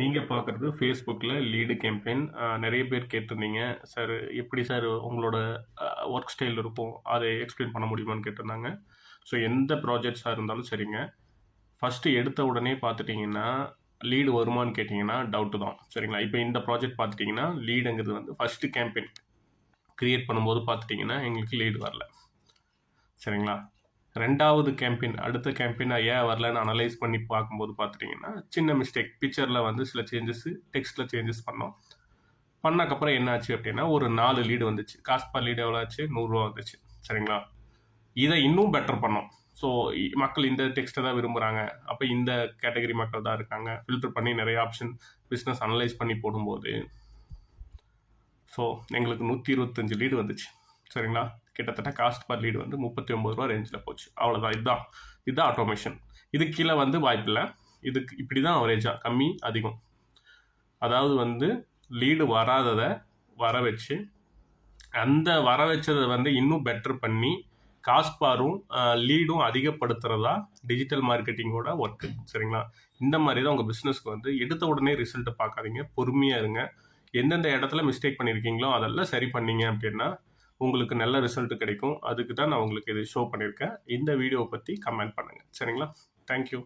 நீங்கள் பார்க்குறது ஃபேஸ்புக்கில் லீடு கேம்பெயின் நிறைய பேர் கேட்டிருந்தீங்க. சார் எப்படி சார் உங்களோட ஒர்க் ஸ்டைல் இருக்கும்? அதை எக்ஸ்பிளைன் பண்ண முடியுமான்னு கேட்டிருந்தாங்க. ஸோ எந்த ப்ராஜெக்ட்ஸாக இருந்தாலும் சரிங்க. ஃபஸ்ட்டு எடுத்த உடனே பார்த்துட்டிங்கன்னா லீடு வருமான்னு கேட்டிங்கன்னா டவுட்டு தான். சரிங்களா? இப்போ இந்த ப்ராஜெக்ட் பார்த்துட்டிங்கன்னா லீடுங்கிறது வந்து ஃபஸ்ட்டு கேம்பெயின் க்ரியேட் பண்ணும்போது பார்த்துட்டிங்கன்னா எங்களுக்கு லீடு வரல. சரிங்களா? ரெண்டாவது கேம்பெயின் அடுத்த கேம்பெயினாக ஏன் வரலன்னு அனலைஸ் பண்ணி பார்க்கும்போது பார்த்துட்டிங்கன்னா சின்ன மிஸ்டேக் பிக்சரில் வந்து சில சேஞ்சஸ் டெக்ஸ்ட்டில் சேஞ்சஸ் பண்ணோம். பண்ணக்கப்புறம் என்ன ஆச்சு அப்படின்னா ஒரு நாலு லீடு வந்துச்சு. காஸ்ட் பர் லீடு எவ்வளோ ஆச்சு நூறுரூவா வந்துச்சு. சரிங்களா? இதை இன்னும் பெட்டர் பண்ணோம். ஸோ மக்கள் இந்த டெக்ஸ்ட்டை தான் விரும்புகிறாங்க அப்போ இந்த கேட்டகரி மக்கள் தான் இருக்காங்க. ஃபில்டர் பண்ணி நிறைய ஆப்ஷன் பிஸ்னஸ் அனலைஸ் பண்ணி போடும்போது ஸோ எங்களுக்கு நூற்றி இருபத்தஞ்சு லீடு வந்துச்சு. சரிங்களா? கிட்டத்தட்ட காஸ்ட் பர் லீடு வந்து முப்பத்தி ஒம்பது ரூபா ரேஞ்சில் போச்சு. அவ்வளோதான் இதுதான். இதுதான் ஆட்டோமேஷன் இது கீழே வந்து வாய்ப்பில்லை இதுக்கு இப்படி தான் அவரேஜாக கம்மி அதிகம். அதாவது வந்து லீடு வராததை வர வச்சு அந்த வர வச்சதை வந்து இன்னும் பெட்டர் பண்ணி காஸ்பாரும் லீடும் அதிகப்படுத்துகிறதா டிஜிட்டல் மார்க்கெட்டிங்கோட ஒர்க்கு சரிங்களா? இந்த மாதிரி தான் உங்கள் பிஸ்னஸ்க்கு வந்து எடுத்த உடனே ரிசல்ட்டை பார்க்காதீங்க பொறுமையாக இருங்க. எந்தெந்த இடத்துல மிஸ்டேக் பண்ணியிருக்கீங்களோ அதெல்லாம் சரி பண்ணீங்க அப்படின்னா உங்களுக்கு நல்ல ரிசல்ட் கிடைக்கும். அதுக்கு தான் நான் உங்களுக்கு இது ஷோ பண்ணியிருக்கேன். இந்த வீடியோவை பற்றி கமெண்ட் பண்ணுங்கள் சரிங்களா? தேங்க்யூ